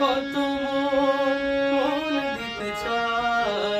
কত মন দিতে চায়।